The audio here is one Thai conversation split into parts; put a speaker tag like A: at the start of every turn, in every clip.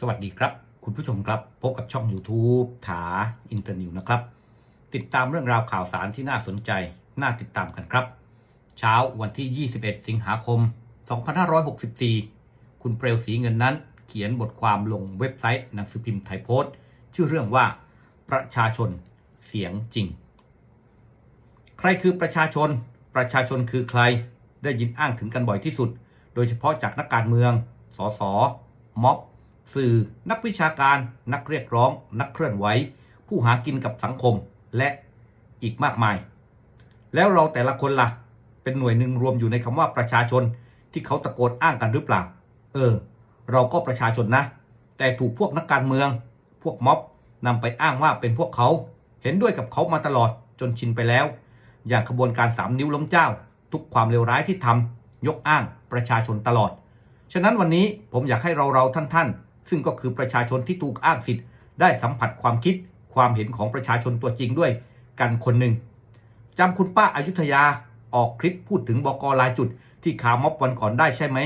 A: สวัสดีครับ คุณผู้ชมครับพบกับช่อง YouTube ถาอินเตอร์นิวนะครับ ติดตามเรื่องราวข่าวสารที่น่าสนใจ น่าติดตามกันครับ เช้าวันที่ 21 สิงหาคม 2564 คุณเปลวสีเงินนั้น เขียนบทความลงเว็บไซต์หนังสือพิมพ์ไทยโพสต์ ชื่อเรื่องว่า ประชาชนเสียงจริง ใครคือประชาชน ประชาชนคือใครได้ยินอ้างถึงกันบ่อยที่สุด โดยเฉพาะจากนักการเมืองสสม็อบ สื่อ นักวิชาการ นักเรียกร้อง นักเคลื่อนไหว ผู้หากินกับสังคมและอีกมากมาย แล้วเราแต่ละคนละ่ะ เป็นหน่วยหนึ่งรวมอยู่ในคำว่าประชาชนที่เขาตะโกนอ้างกันหรือเปล่า เออ เราก็ประชาชนนะ แต่ถูกพวกนักการเมือง พวกม็อบนำไปอ้างว่าเป็นพวกเขา เห็นด้วยกับเขามาตลอดจนชินไปแล้ว อย่างขบวนการสามนิ้วล้มเจ้า ทุกความเลวร้ายที่ทำยกอ้างประชาชนตลอด ฉะนั้นวันนี้ผมอยากให้เราเราท่านท่าน ซึ่งก็คือประชาชนที่ถูกอ้างสิทธิ์ ได้สัมผัสความคิดความเห็นของประชาชนตัวจริงด้วยกันคนหนึ่งจำคุณป้าอายุทยาออกคลิปพูดถึงบกลายจุด ที่ขาม็อบวันก่อนได้ใช่ไหม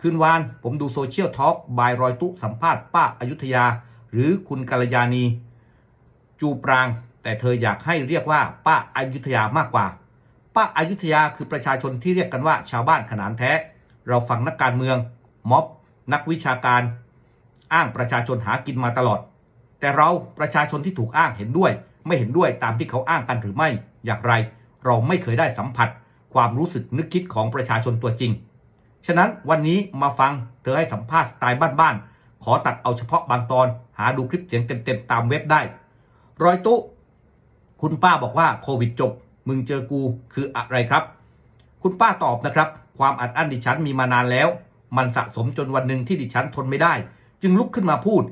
A: คืนวานผมดูโซเชียลทอล์กบายรอยตุสัมภาษณ์ป้าอายุทยา หรือคุณกัลยาณี จูปราง แต่เธออยากให้เรียกว่าป้าอายุทยามากกว่า ป้าอายุทยาคือประชาชนที่เรียกกันว่าชาวบ้านขนานแท้ เราฟังนักการเมืองม็อบ นักวิชาการ อ้างประชาชนหากินมาตลอด แต่เราประชาชนที่ถูกอ้างเห็นด้วย ไม่เห็นด้วยตามที่เขาอ้างกันหรือไม่ อย่างไร เราไม่เคยได้สัมผัส ความรู้สึกนึกคิดของประชาชนตัวจริง ฉะนั้นวันนี้มาฟังเธอให้สัมภาษณ์สไตล์บ้านๆขอตัดเอาเฉพาะบางตอน หาดูคลิปเสียงเต็มๆตามเว็บได้ รอยตุคุณป้าบอกว่าโควิดจบ มึงเจอกูคืออะไรครับ คุณป้าตอบนะครับ ความอัดอั้นดิฉันมีมานานแล้ว มันสะสมจนวันหนึ่งที่ดิฉันทนไม่ได้ จึงลุกขึ้นมาพูด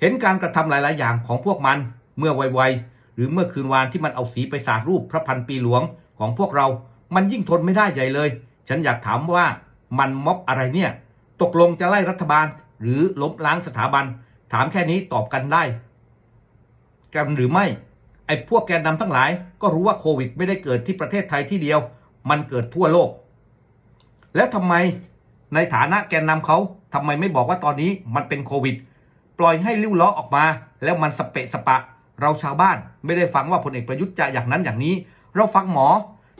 A: เห็นการกระทำหลาย ๆ อย่างของพวกมันเมื่อไวๆหรือเมื่อคืนวานที่มันเอาสีไปสาดรูปพระพันปีหลวงของพวกเรา มันยิ่งทนไม่ได้ใหญ่เลย ฉันอยากถามว่ามันม็อบอะไรเนี่ย ตกลงจะไล่รัฐบาล หรือล้มล้างสถาบัน ถามแค่นี้ตอบกันได้ กันหรือไม่ ไอ้พวกแกนนำทั้งหลาย ก็รู้ว่าโควิดไม่ได้เกิดที่ประเทศไทยที่เดียว มันเกิดทั่วโลก แล้วทำไมในฐานะแกนนำเขา ทำไมไม่บอกว่าตอนนี้มันเป็นโควิด ปล่อยให้ลิ้วล้อออกมา แล้วมันสเปะสปะ เราชาวบ้านไม่ได้ฟังว่าพลเอกประยุทธ์จะอย่างนั้นอย่างนี้ เราฟังหมอ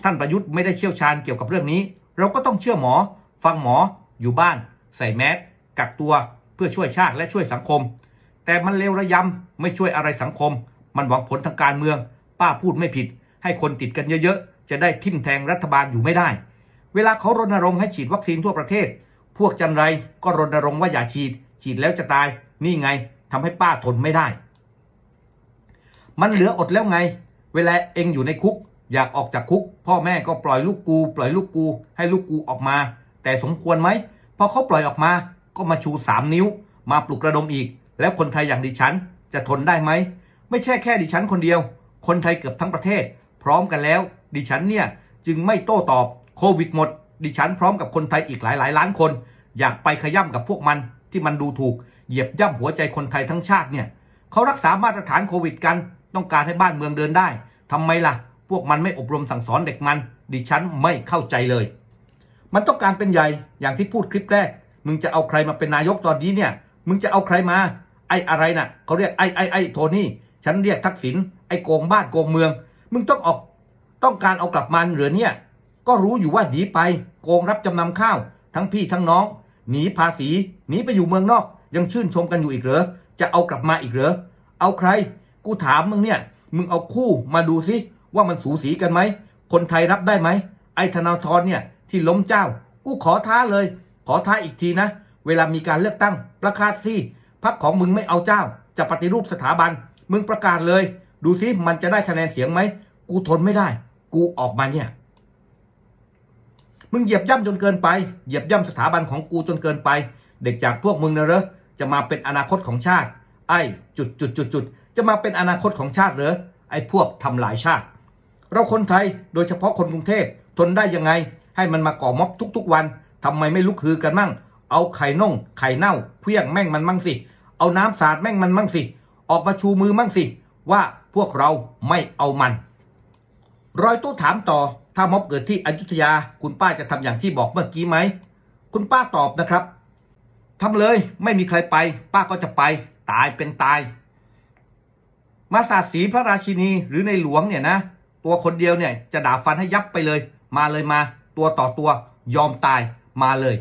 A: ท่านประยุทธ์ไม่ได้เชี่ยวชาญเกี่ยวกับเรื่องนี้ เราก็ต้องเชื่อหมอ ฟังหมอ อยู่บ้าน ใส่แมสกักตัวเพื่อช่วยชาติและช่วยสังคม แต่มันเลวระยำไม่ช่วยอะไรสังคม มันหวังผลทางการเมือง ป้าพูดไม่ผิด ให้คนติดกันเยอะๆจะได้ทิ่มแทงรัฐบาลอยู่ไม่ได้ เวลาเขารณรงค์ให้ฉีดวัคซีนทั่วประเทศ พวกจันไรก็รณรงค์ว่าอย่าฉีด ฉีดแล้วจะตาย นี่ไงทำให้ป้าทนไม่ได้ มันเหลืออดแล้วไง เวลาเองอยู่ในคุก อยากออกจากคุก พ่อแม่ก็ปล่อยลูกกู ปล่อยลูกกู ให้ลูกกูออกมา แต่สมควรไหมพอเขาปล่อยออกมา ก็มาชูสามนิ้ว มาปลุกระดมอีก แล้วคนไทยอย่างดิฉัน จะทนได้ไหมไม่ใช่แค่ดิฉันคนเดียว คนไทยเกือบทั้งประเทศ พร้อมกันแล้ว ดิฉันเนี่ยจึงไม่โต้ตอบโควิดหมด ดิฉันพร้อมกับคนไทยอีกหลายหลายล้านคน อยากไปขย่ำกับพวกมันที่มันดูถูกเหยียบย่ำหัวใจคนไทยทั้งชาติเนี่ยเขารักษามาตรฐานโควิดกัน ต้องการให้บ้านเมืองเดินได้ทำไมล่ะ พวกมันไม่อบรมสั่งสอนเด็กมัน ดิฉันไม่เข้าใจเลย มันต้องการเป็นใหญ่อย่างที่พูดคลิปแรก มึงจะเอาใครมาเป็นนายกตอนนี้เนี่ย มึงจะเอาใครมา ไอ้อะไรน่ะเขาเรียกไอ้ไอ้ไอ้โทนี่ฉันเรียกทักษิณไอ้โกงบ้านโกงเมือง มึงต้องออกต้องการเอากลับมาหรือเนี่ย ก็รู้อยู่ว่าหนีไปโกงรับจำนำข้าว ทั้งพี่ทั้งน้อง หนีภาษีหนีไปอยู่เมืองนอก ยังชื่นชมกันอยู่อีกเหรอจะเอากลับมาอีกเหรอเอาใคร กูถามมึงเนี่ยมึงเอาคู่มาดูสิว่ามันสูสีกันไหมคนไทยรับได้ไหมไอ้ธนาธรเนี่ยที่ล้มเจ้า กูขอท้าเลย ขอท้าอีกทีนะ เวลามีการเลือกตั้ง ประกาศสิพักของมึงไม่เอาเจ้า จะปฏิรูปสถาบัน มึงประกาศเลย ดูสิมันจะได้คะแนนเสียงไหม กูทนไม่ได้ กูออกมาเนี่ย มึงเหยียบย่ำจนเกินไป เหยียบย่ำสถาบันของกูจนเกินไป เด็กจากพวกมึงนะเหรอจะมาเป็นอนาคตของชาติ ไอ้จุดจุดจุดจุดจะมาเป็นอนาคตของชาติเหรอไอ้พวกทำลายชาติ เราคนไทยโดยเฉพาะคนกรุงเทพทนได้ยังไง ให้มันมาก่อม็อบทุกๆวันทำไมไม่ลุกฮือกันมั่ง เอาไข่น่ง ไข่เน่าเพี้ยงแม่งมันมั่งสิ เอาน้ำสาดแม่งมันมั่งสิ ออกมาชูมือมั่งสิ ว่าพวกเราไม่เอามัน รอยตู้ถามต่อ ถ้าม็อบเกิดที่อยุธยา คุณป้าจะทำอย่างที่บอกเมื่อกี้ไหม คุณป้าตอบนะครับทำเลยไม่มีใครไป ป้าก็จะไป ตายเป็นตาย มาสาสีพระราชินีหรือในหลวงเนี่ยนะ ตัวคนเดียวเนี่ยจะด่าฟันให้ยับไปเลย มาเลยมา ตัวต่อตัวยอมตายมาเลย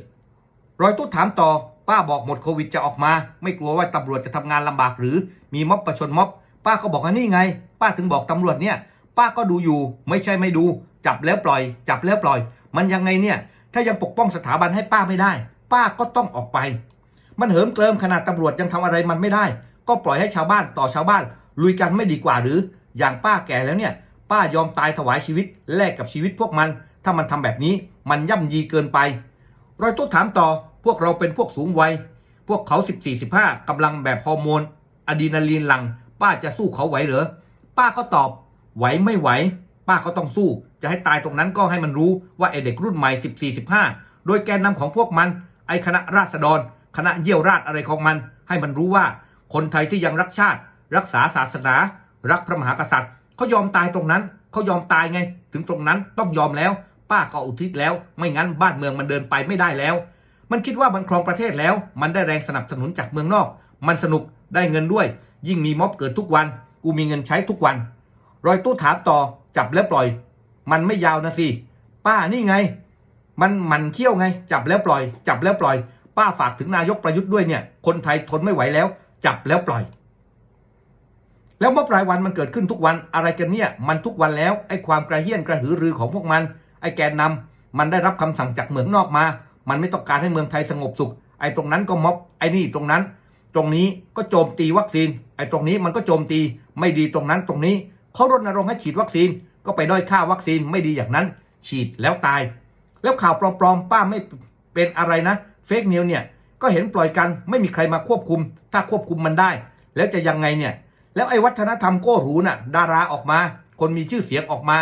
A: รอยตู้ถามต่อป้าบอกหมดโควิดจะออกมา ไม่กลัวว่าตำรวจจะทำงานลำบากหรือมีม็อบประชนม็อบ ป้าก็บอกว่านี่ไง ป้าถึงบอกตำรวจเนี่ย ป้าก็ดูอยู่ ไม่ใช่ไม่ดู จับแล้วปล่อย จับแล้วปล่อย มันยังไงเนี่ย ถ้ายังปกป้องสถาบันให้ป้าไม่ได้ ป้าก็ต้องออกไป มันเหิมเกริมขนาดตำรวจยังทำอะไรมันไม่ได้ ก็ปล่อยให้ชาวบ้านต่อชาวบ้าน ลุยกันไม่ดีกว่าหรือ อย่างป้าแก่แล้วเนี่ย ป้ายอมตายถวายชีวิตแลกกับชีวิตพวกมัน ถ้ามันทำแบบนี้มันย่ำยีเกินไปรอยตู้ถามต่อพวกเราเป็นพวกสูงวัยพวกเขา14 15กำลังแบบฮอร์โมนอะดรีนาลีนหลัง ป้าจะสู้เขาไหวเหรอป้าก็ตอบ ไหวไม่ไหว ป้าก็ต้องสู้ จะให้ตายตรงนั้นก็ให้มันรู้ว่าไอเด็กรุ่นใหม่ 14 15 โดยแกนนำของพวกมัน ไอคณะราษฎร คณะเยี่ยวราชอะไรของมัน ให้มันรู้ว่าคนไทยที่ยังรักชาติ รักษาศาสนา รักพระมหากษัตริย์เขายอมตายตรงนั้นเขายอมตายไง ถึงตรงนั้นต้องยอมแล้ว ป้าก็อุทิศแล้ว ไม่งั้นบ้านเมืองมันเดินไปไม่ได้แล้ว มันคิดว่ามันครองประเทศแล้ว มันได้แรงสนับสนุนจากเมืองนอก มันสนุกได้เงินด้วย ยิ่งมีม็อบเกิดทุกวัน กูมีเงินใช้ทุกวัน รอยตู้ถามต่อจับแล้วปล่อย มันไม่ยาวนะสิป้านี่ไง มันมันเขี้ยวไง จับแล้วปล่อย จับแล้วปล่อย ป้าฝากถึงนายกประยุทธ์ด้วยเนี่ย คนไทยทนไม่ไหวแล้ว จับแล้วปล่อย แล้วม็อบรายวันมันเกิดขึ้นทุกวันอะไรกันเนี่ย มันทุกวันแล้วไอ้ความกระเฮี้ยนกระหือรือของพวกมัน ไอ้แกนนำมันได้รับคำสั่งจากเมืองนอกมา มันไม่ต้องการให้เมืองไทยสงบสุข ไอ้ตรงนั้นก็ม็อบไอ้นี่ตรงนั้น ตรงนี้ก็โจมตีวัคซีน ไอ้ตรงนี้มันก็โจมตีไม่ดีตรงนั้นตรงนี้ เขารณรงค์ให้ฉีดวัคซีนก็ไปด้อยค่าวัคซีนไม่ดีอย่างนั้น ฉีดแล้วตาย แล้วข่าวปลอมๆป้าไม่เป็นอะไรนะเฟกนิวเนี่ยก็เห็นปล่อยกันไม่มีใครมาควบคุม ถ้าควบคุมมันได้ แล้วจะยังไงเนี่ย แล้วไอ้วัฒนธรรมโก้หรูน่ะ ดาราออกมา คนมีชื่อเสียงออกมา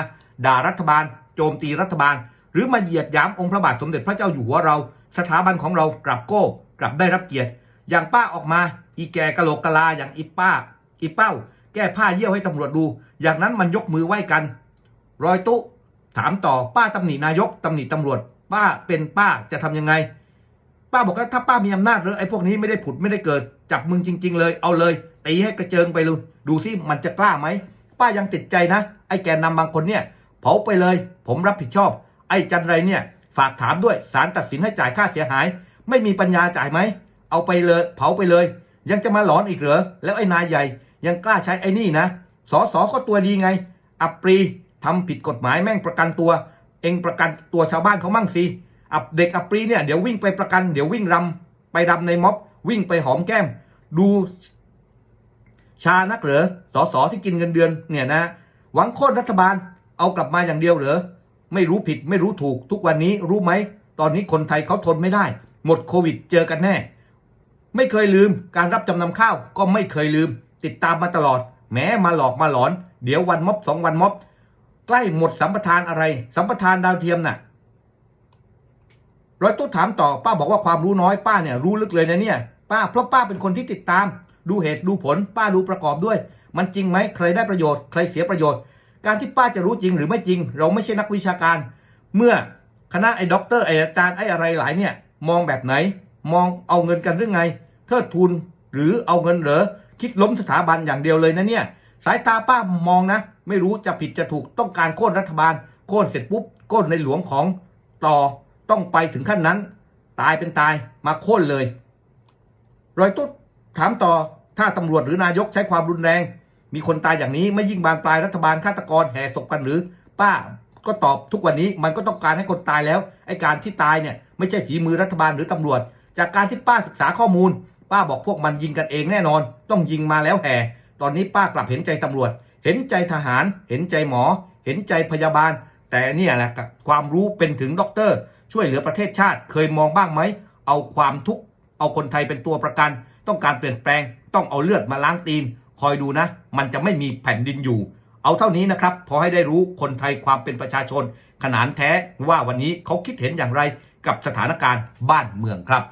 A: ด่ารัฐบาล โจมตีรัฐบาล หรือมาเหยียดหยามองค์พระบาทสมเด็จพระเจ้าอยู่หัวเรา สถาบันของเรากลับโก้กลับได้รับเกียรติ อย่างป้าออกมา อีแกกะโหลกกะลาอย่างอีป้า อีเป้า แก้ผ้าเยี่ยวให้ตำรวจดู อย่างนั้นมันยกมือไหว้กัน รอยตุถามต่อป้าตำหนินายกตำหนิตำรวจ ป้าเป็นป้าจะทำยังไง ป้าบอกว่าถ้าป้ามีอำนาจเลยไอ้พวกนี้ไม่ได้ผุดไม่ได้เกิด จับมึงจริง ๆ เลยเอาเลยตีให้กระเจิงไปเลยดูที่มันจะกล้าไหมป้ายังติดใจนะ ไอ้แกนนำบางคนเนี่ย เผาไปเลย ผมรับผิดชอบ ไอ้จันไรเนี่ย ฝากถามด้วยศาลตัดสินให้จ่ายค่าเสียหาย ไม่มีปัญญาจ่ายไหมเอาไปเลย เผาไปเลย ยังจะมาหลอนอีกเหรอแล้วไอ้นายใหญ่ ยังกล้าใช้ไอ้นี่นะสอสอก็ตัวดีไง อัปรีทำผิดกฎหมายแม่งประกันตัว เองประกันตัวชาวบ้านเขามั่งสิอับเด็กอัปรีเนี่ยเดี๋ยววิ่งไปประกันเดี๋ยววิ่งรำไปรำในม็อบ วิ่งไปหอมแก้ม ดูชานักเหรอสอสอที่กินเงินเดือนเนี่ยนะ หวังโค่นรัฐบาลเอากลับมาอย่างเดียวเหรอไม่รู้ผิดไม่รู้ถูกทุกวันนี้รู้ไหม ตอนนี้คนไทยเขาทนไม่ได้ หมดโควิดเจอกันแน่ ไม่เคยลืมการรับจำนำข้าวก็ไม่เคยลืม ติดตามมาตลอด แม้มาหลอกมาหลอน เดี๋ยววันม็อบสองวันม็อบใกล้หมดสัมปทานอะไร สัมปทานดาวเทียมน่ะร้อยตู้ถามต่อป้าบอกว่าความรู้น้อยป้าเนี่ยรู้ลึกเลยนะเนี่ย ป้าเพราะป้าเป็นคนที่ติดตาม ดูเหตุดูผล ป้ารู้ประกอบด้วย มันจริงไหมใครได้ประโยชน์ใครเสียประโยชน์ การที่ป้าจะรู้จริงหรือไม่จริง เราไม่ใช่นักวิชาการ เมื่อคณะไอ้ด็อกเตอร์ไอ้อาจารย์ไอ้อะไรหลายเนี่ย มองแบบไหน มองเอาเงินกันหรือไง เทิดทุนหรือเอาเงินเหรอ คิดล้มสถาบันอย่างเดียวเลยนะเนี่ย สายตาป้ามองนะ ไม่รู้จะผิดจะถูกต้องการโค่นรัฐบาล โค่นเสร็จปุ๊บโค่นในหลวงของต่อต้องไปถึงขั้นนั้น ตายเป็นตายมาโค่นเลย รอยตุ๊ดถามต่อถ้าตำรวจหรือนายกใช้ความรุนแรง มีคนตายอย่างนี้ไม่ยิ่งบานปลายรัฐบาลฆาตกรแห่ศพกันหรือ ป้าก็ตอบทุกวันนี้มันก็ต้องการให้คนตายแล้วไอ้การที่ตายเนี่ยไม่ใช่ฝีมือรัฐบาลหรือตำรวจ จากการที่ป้าศึกษาข้อมูล ป้าบอกพวกมันยิงกันเองแน่นอน ต้องยิงมาแล้วแห่ ตอนนี้ป้ากลับเห็นใจตำรวจ เห็นใจทหาร เห็นใจหมอ เห็นใจพยาบาล แต่เนี่ยแหละความรู้เป็นถึงด็อกเตอร์ ช่วยเหลือประเทศชาติเคยมองบ้างไหม เอาความทุกข์เอาคนไทยเป็นตัวประกัน ต้องการเปลี่ยนแปลง ต้องเอาเลือดมาล้างตีน คอยดูนะ มันจะไม่มีแผ่นดินอยู่ เอาเท่านี้นะครับพอให้ได้รู้คนไทยความเป็นประชาชน ขนานแท้ว่าวันนี้เขาคิดเห็นอย่างไรกับสถานการณ์บ้านเมืองครับ